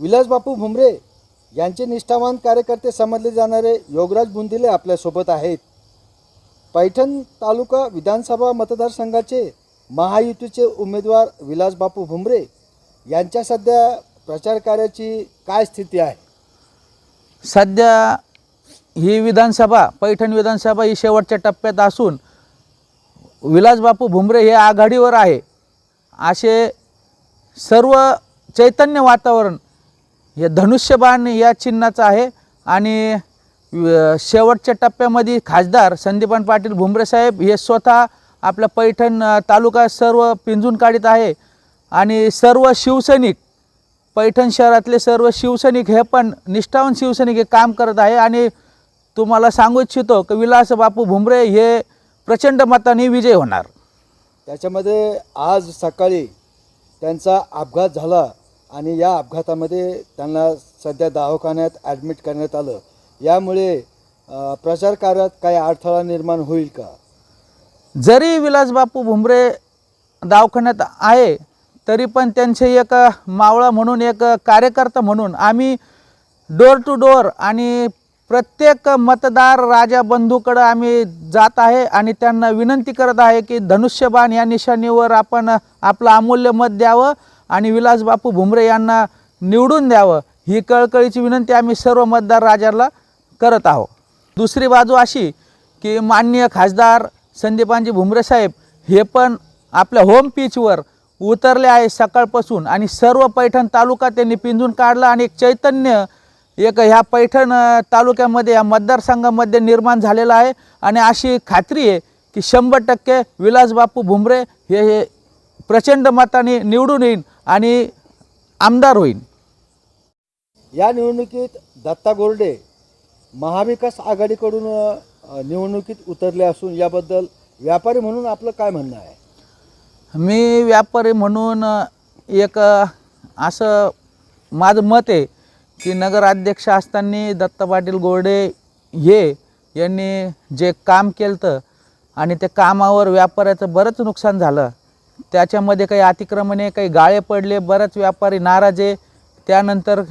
विलासबापू भुमरे यांचे निष्ठावान कार्यकर्ते समजले जाणारे योगराज बुंदिले आपल्यासोबत आहेत. पैठण तालुका विधानसभा मतदारसंघाचे महायुतीचे उमेदवार विलासबापू भुमरे यांच्या सध्या प्रचार कार्याची काय स्थिती आहे? सध्या ही विधानसभा पैठण विधानसभा ही शेवटच्या टप्प्यात असून विलासबापू भुमरे हे आघाडीवर आहे. असे सर्व चैतन्य वातावरण हे धनुष्यबाण या चिन्हाचं आहे. आणि शेवटच्या टप्प्यामध्ये खासदार संदीपान पाटील भुमरे साहेब हे स्वतः आपल्या पैठण तालुका सर्व पिंजून काढीत आहे. आणि सर्व शिवसैनिक पैठण शहरातले सर्व शिवसैनिक हे पण निष्ठावान शिवसैनिक हे काम करत आहे. आणि तुम्हाला सांगू इच्छितो की विलास बापू भुमरे हे प्रचंड मताने विजय होणार. त्याच्यामध्ये आज सकाळी त्यांचा अपघात झाला. आणि या अपघातामध्ये त्यांना सध्या दवाखान्यात ॲडमिट करण्यात आलं. यामुळे प्रचार कार्यात काही अडथळा निर्माण होईल का? जरी विलास बापू भुमरे दवाखान्यात आहे तरी पण त्यांचे एक मावळा म्हणून एक कार्यकर्ता म्हणून आम्ही डोर टू डोर आणि प्रत्येक मतदार राजा बंधूकडं आम्ही जात आहे आणि त्यांना विनंती करत आहे की धनुष्यबाण या निशाणीवर आपण आपलं अमूल्य मत द्यावं. आणि विलास बापू भुमरे यांना निवडून द्यावं ही कळकळीची विनंती आम्ही सर्व मतदार राजाला करत आहोत. दुसरी बाजू अशी की माननीय खासदार संदीपांजी भुमरे साहेब हे पण आपल्या होम पिचवर उतरले आहे सकाळपासून आणि सर्व पैठण तालुका त्यांनी पिंजून काढला आणि एक चैतन्य एक ह्या पैठण तालुक्यामध्ये या मतदारसंघामध्ये निर्माण झालेलं आहे. आणि अशी खात्री आहे की शंभर टक्के विलासबापू भुमरे हे हे प्रचंड मताने निवडून येईन आणि आमदार होईल या निवडणुकीत दत्ता गोरडे महाविकास आघाडीकडून निवडणुकीत उतरले असून याबद्दल व्यापारी म्हणून आपलं काय म्हणणं आहे? मी व्यापारी म्हणून एक असं माझं मत आहे की नगराध्यक्ष असताना दत्ता पाटील गोरडे हे यांनी जे काम केलं तर आणि त्या कामावर व्यापाऱ्याचं बरंच नुकसान झालं. त्याच्यामध्ये काही अतिक्रमणे काही गाळे पडले बरेच व्यापारी नाराज आहे. त्यानंतर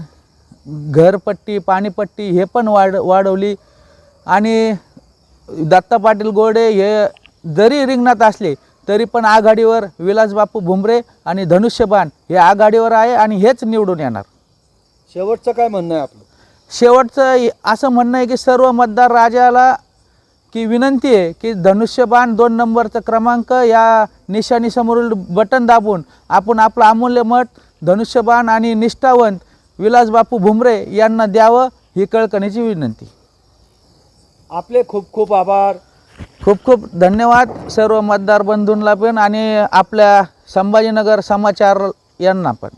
घरपट्टी पाणीपट्टी हे पण वाढ वाढवली. आणि दत्ता पाटील गोडे हे जरी रिंगणात असले तरी पण आघाडीवर विलासबापू भुमरे आणि धनुष्यबाण हे आघाडीवर आहे आणि हेच निवडून येणार. शेवटचं काय म्हणणं आहे आपलं? शेवटचं असं म्हणणं आहे की सर्व मतदार राजाला की विनंती आहे की धनुष्यबाण दोन नंबरचा क्रमांक या निशाणीसमोरील बटन दाबून आपण आपलं अमूल्य मत धनुष्यबाण आणि निष्ठावंत विलासबापू भुमरे यांना द्यावं ही कळकणीची विनंती. आपले खूप खूप आभार. खूप खूप धन्यवाद सर्व मतदार बंधूंना पण आणि आपल्या संभाजीनगर समाचार यांना पण.